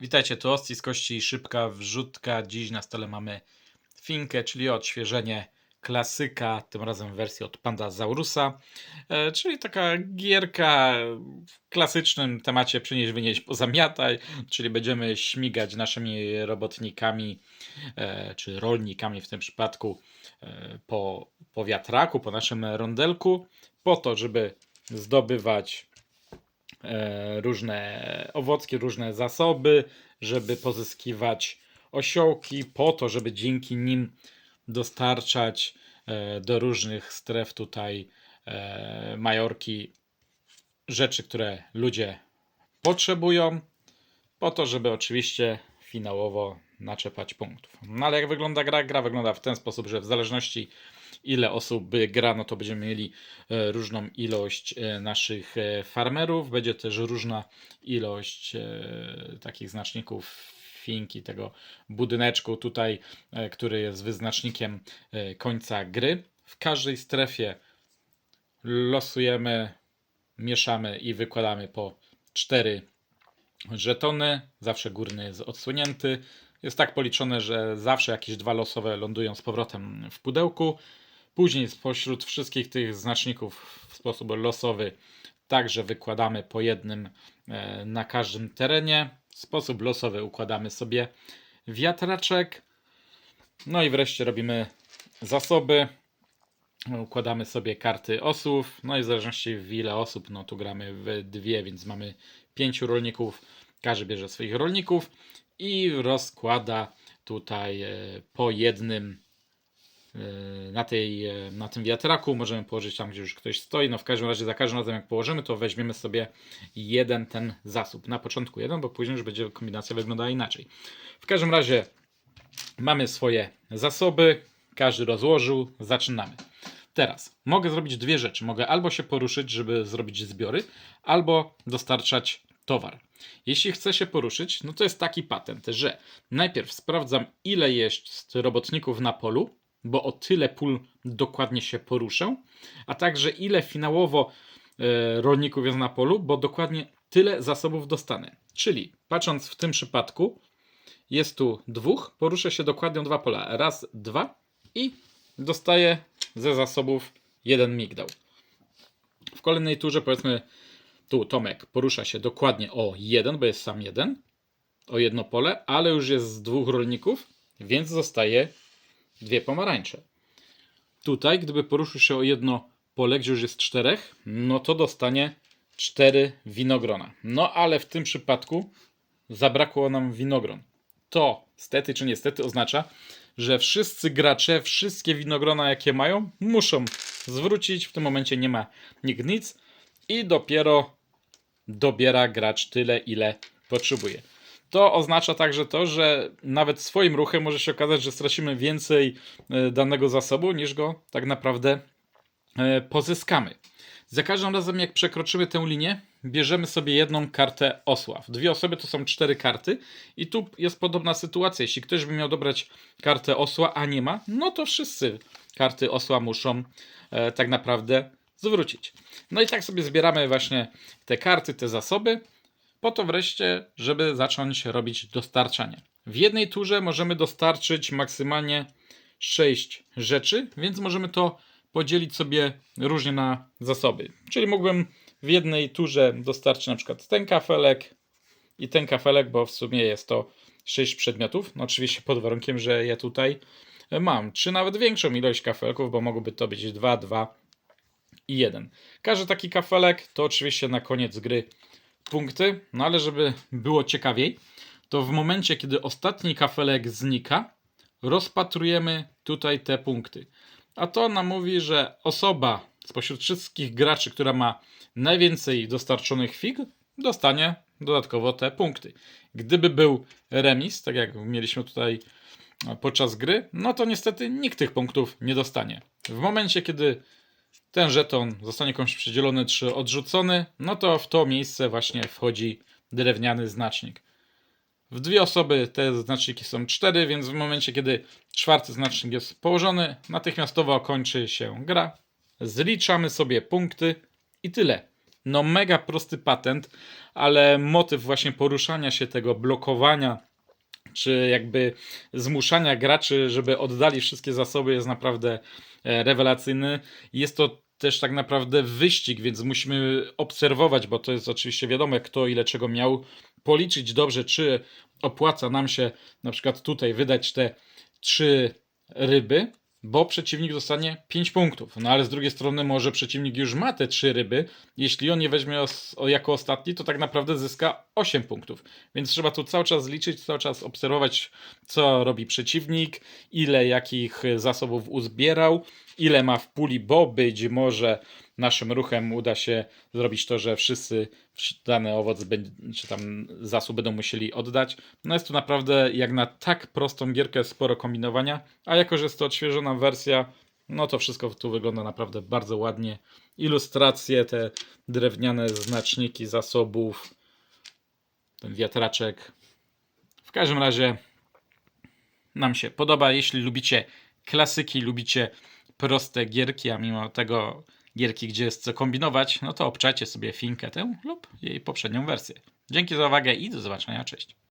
Witajcie, tu Osti z kości szybka wrzutka. Dziś na stole mamy Finkę, czyli odświeżenie klasyka, tym razem w wersji od Pandazaurusa, e, czyli taka gierka w klasycznym temacie przynieś, wynieść, pozamiataj, czyli będziemy śmigać naszymi robotnikami, e, czy rolnikami w tym przypadku, e, po, po wiatraku, po naszym rondelku, po to, żeby zdobywać różne owocki, różne zasoby, żeby pozyskiwać osiołki, po to, żeby dzięki nim dostarczać e, do różnych stref tutaj e, Majorki rzeczy, które ludzie potrzebują, po to, żeby oczywiście finałowo naczepać punktów. No ale jak wygląda gra? Gra wygląda w ten sposób, że w zależności ile osób gra, no to będziemy mieli e, różną ilość e, naszych e, farmerów, będzie też różna ilość takich znaczników finki, tego budyneczku tutaj, który jest wyznacznikiem końca gry. W każdej strefie losujemy, mieszamy i wykładamy po cztery żetony. Zawsze górny jest odsłonięty. Jest tak policzone, że zawsze jakieś dwa losowe lądują z powrotem w pudełku. Później spośród wszystkich tych znaczników w sposób losowy także wykładamy po jednym e, na każdym terenie. W sposób losowy układamy sobie wiatraczek. No i wreszcie robimy zasoby. Układamy sobie karty osób. No i w zależności w ile osób, no tu gramy w dwie, więc mamy pięciu rolników. Każdy bierze swoich rolników i rozkłada tutaj e, po jednym e, na, tej, e, na tym wiatraku. Możemy położyć tam, gdzie już ktoś stoi. No w każdym razie, za każdym razem jak położymy, to weźmiemy sobie jeden ten zasób. Na początku jeden, bo później już będzie kombinacja wyglądała inaczej. W każdym razie mamy swoje zasoby. Każdy rozłożył. Zaczynamy. Teraz mogę zrobić dwie rzeczy. Mogę albo się poruszyć, żeby zrobić zbiory, albo dostarczać towar. Jeśli chcę się poruszyć, no to jest taki patent, że najpierw sprawdzam, ile jest robotników na polu, bo o tyle pól dokładnie się poruszę, a także ile finałowo e, rolników jest na polu, bo dokładnie tyle zasobów dostanę. Czyli patrząc w tym przypadku, jest tu dwóch, poruszę się dokładnie dwa pola. Raz, dwa i dostaję ze zasobów jeden migdał. W kolejnej turze powiedzmy tu Tomek porusza się dokładnie o jeden, bo jest sam jeden, o jedno pole, ale już jest z dwóch rolników, więc zostaje dwie pomarańcze. Tutaj, gdyby poruszył się o jedno pole, gdzie już jest czterech, no to dostanie cztery winogrona. No ale w tym przypadku zabrakło nam winogron. To stety czy niestety oznacza, że wszyscy gracze, wszystkie winogrona jakie mają, muszą zwrócić. W tym momencie nie ma nikt nic i dopiero dobiera gracz tyle, ile potrzebuje. To oznacza także to, że nawet swoim ruchem może się okazać, że stracimy więcej e, danego zasobu, niż go tak naprawdę e, pozyskamy. Za każdym razem, jak przekroczymy tę linię, bierzemy sobie jedną kartę osła. W dwie osoby to są cztery karty, i tu jest podobna sytuacja. Jeśli ktoś by miał dobrać kartę osła, a nie ma, no to wszyscy karty osła muszą e, tak naprawdę zwrócić. No i tak sobie zbieramy właśnie te karty, te zasoby, po to wreszcie, żeby zacząć robić dostarczanie. W jednej turze możemy dostarczyć maksymalnie 6 rzeczy, więc możemy to podzielić sobie różnie na zasoby. Czyli mógłbym w jednej turze dostarczyć na przykład ten kafelek i ten kafelek, bo w sumie jest to 6 przedmiotów. No oczywiście pod warunkiem, że ja tutaj mam, czy nawet większą ilość kafelków, bo mogłoby to być 2, 2 i 1. Każdy taki kafelek to oczywiście na koniec gry punkty, no ale żeby było ciekawiej, to w momencie, kiedy ostatni kafelek znika, rozpatrujemy tutaj te punkty. A to nam mówi, że osoba spośród wszystkich graczy, która ma najwięcej dostarczonych fig, dostanie dodatkowo te punkty. Gdyby był remis, tak jak mieliśmy tutaj podczas gry, no to niestety nikt tych punktów nie dostanie. W momencie, kiedy ten żeton zostanie komuś przydzielony czy odrzucony, no to w to miejsce właśnie wchodzi drewniany znacznik. W dwie osoby te znaczniki są cztery, więc w momencie, kiedy czwarty znacznik jest położony, natychmiastowo kończy się gra. Zliczamy sobie punkty i tyle. no mega prosty patent, ale motyw właśnie poruszania się tego, blokowania czy jakby zmuszania graczy, żeby oddali wszystkie zasoby jest naprawdę e, rewelacyjny. Jest to też tak naprawdę wyścig, więc musimy obserwować, bo to jest oczywiście wiadomo, kto ile czego miał, policzyć dobrze, czy opłaca nam się na przykład tutaj wydać te trzy ryby, bo przeciwnik dostanie 5 punktów. No ale z drugiej strony może przeciwnik już ma te trzy ryby. Jeśli on je weźmie jako ostatni, to tak naprawdę zyska 8 punktów. Więc trzeba tu cały czas liczyć, cały czas obserwować, co robi przeciwnik, ile jakich zasobów uzbierał, ile ma w puli, bo być może naszym ruchem uda się zrobić to, że wszyscy dany owoc czy tam zasób będą musieli oddać. No jest tu naprawdę jak na tak prostą gierkę sporo kombinowania, a jako, że jest to odświeżona wersja, no to wszystko tu wygląda naprawdę bardzo ładnie. Ilustracje, te drewniane znaczniki zasobów, ten wiatraczek. W każdym razie nam się podoba. Jeśli lubicie klasyki, lubicie proste gierki, a mimo tego gierki, gdzie jest co kombinować, no to obczajcie sobie Finkę tę lub jej poprzednią wersję. Dzięki za uwagę i do zobaczenia. Cześć.